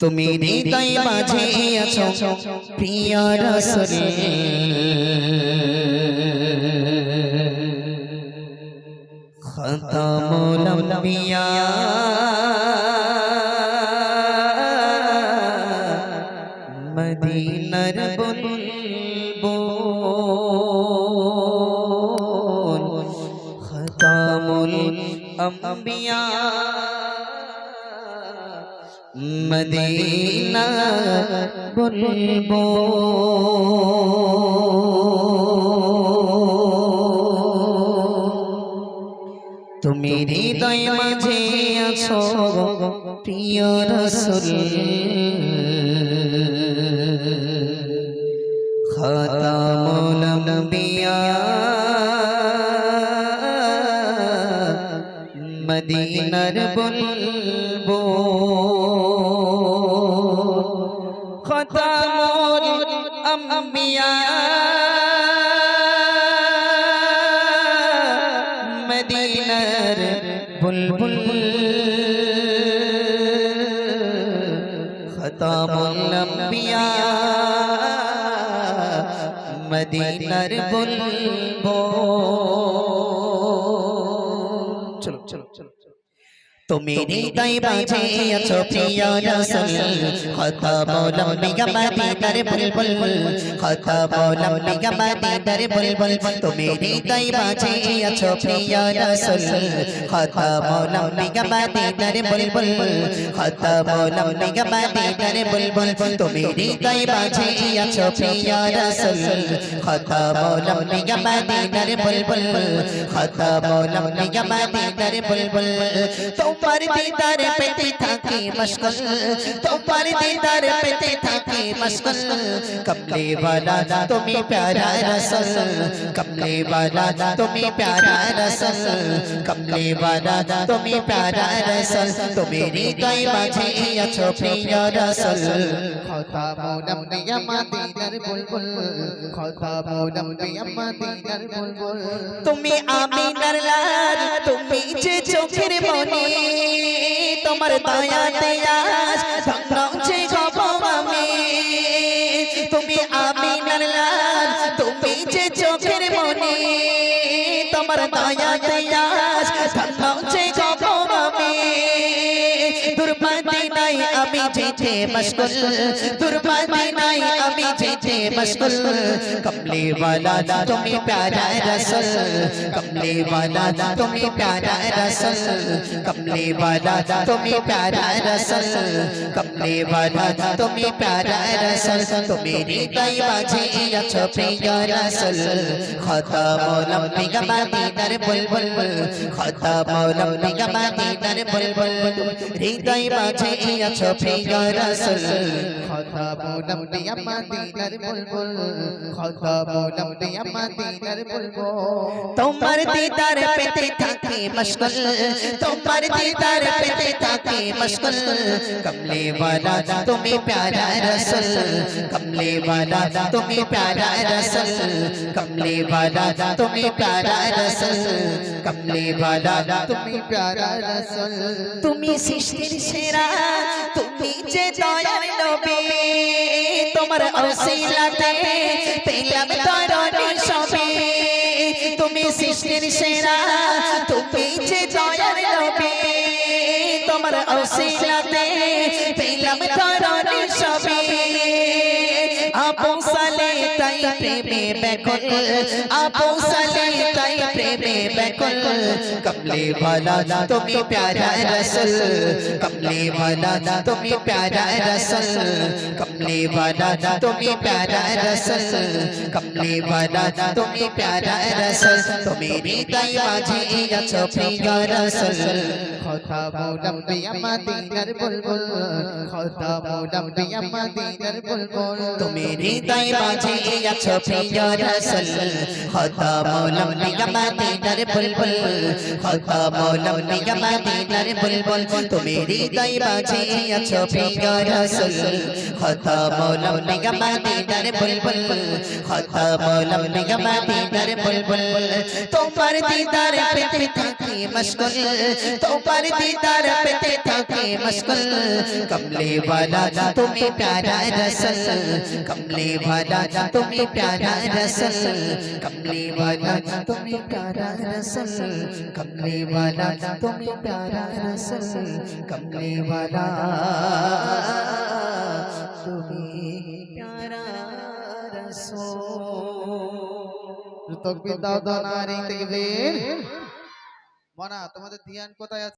তুমি হৃদয় মাঝে আছো প্রিয় রসুল খতমুল আম্বিয়া মদিনার বুলবুল। খতমুল আম্বিয়া মদিনা বুলবুল তুমি হৃদয় মাঝে আছো প্রিয় রসুল। খাতামুল আম্বিয়া। মদিনার বুলবুল মদিনার বুলবুল খতামুল আম্বিয়া মদিনার বুলবুল। চলো চলো চলো তুমি হৃদয় বাজে আছো প্রিয় রসুল। কথা বলম বিগমাদিদার বুলবুল কথা বলম বিগমাদিদার বুলবুল তুমি হৃদয় বাজে আছো প্রিয় রসুল। কথা বলম বিগমাদিদার বুলবুল কথা বলম বিগমাদিদার বুলবুল তুমি হৃদয় বাজে আছো প্রিয় রসুল। কথা বলম বিগমাদিদার বুলবুল কথা বলম বিগমাদিদার বুলবুল তোমার দিদার পেতে থাকি মশগুল তোমার দিদার পেতে থাকি মশগুল কমলে वाला তুমি প্যারা রসল কমলে वाला তুমি প্যারা রসল কমলে वाला তুমি প্যারা রসল তুমি হৃদয় মাঝে আছো প্রিয় রসল খতা মৌলম নিয়া মাদিনার বুলবুল খতা মৌলম নিয়া মাদিনার বুলবুল তুমি আমিনার লাল তুমি যে চোখের মনি তোমার দয়াতে আজ ধন্য যে গব আমি তুমি আমিনার লাল, তুমি যে চোখের মনি তোমার দয়াতে আজ আমি যেতে মশগুল দুর্বাদি নাই আমি যেতে মশগুল কমলে वाला তুমি প্যারা রসল কমলে वाला তুমি প্যারা রসল কমলে वाला তুমি প্যারা রসল কমলে वाला তুমি প্যারা রসল তুমি হৃদয় মাঝে আছো প্রিয় রসল খতমুল আম্বিয়া মদিনার বুলবুল খতমুল আম্বিয়া মদিনার বুলবুল হৃদয় মাঝে আছো প্রিয় রসল খতা মৌলম নিয়া মাদিনার বুলবুল খতা মৌলম নিয়া মাদিনার বুলবুল তোমার দিদার পেতে থাকে মশগুল তোমার দিদার পেতে থাকে মশগুল কমলে वाला তুমি প্যারা রসল কমলে वाला তুমি প্যারা রসল কমলে वाला তুমি প্যারা রসল কমলে वाला তুমি প্যারা রসল তুমি সৃষ্টির সেরা তোমার অসিলাতে পেলাম তরণে সবে। তুমি সৃষ্টির সেরা তুমি যে দয়ার নবী তোমার অসিলাতে পেলাম তরণী তাই প্রেমে ব্যাকুল আবু সালেহ তাই প্রেমে ব্যাকুল কমলে ভালা তুমি প্যারা রসুল। কমলে ভালা তুমি প্যারা রসুল। কমলে ভালা তুমি প্যারা রসুল। কমলে ভালা তুমি প্যারা রসুল। তুমি হৃদয় মাঝে আছো প্রিয় রসুল। খোদা মৌলম্বি আমাদিনার বুলবুল। খোদা মৌলম্বি আমাদিনার বুলবুল। তুমি হৃদয় মাঝে छुपी जो रसल खुदा मौलम निगमती दर बुलबुल। खुदा मौलम निगमती दर बुलबुल। तो मेरी दाई बाजी छुपी जो रसल खुदा मौलम निगमती दर बुलबुल। खुदा मौलम निगमती दर बुलबुल। तो पर दीदार पे ते थकी मशगुल। तो पर दीदार पे ते थकी मशगुल। कमले वाला तुम्हें प्यारा रसल। कमले वाला तुम তুমি প্যারা রসল কমলে वाला তুমি প্যারা রসল কমলে वाला তুমি প্যারা রসল কমলে वाला তুমি প্যারা রসল তকবীর দাও দাও নারী তাকবীর মনা তোমাদের ধ্যান কোথায় আছে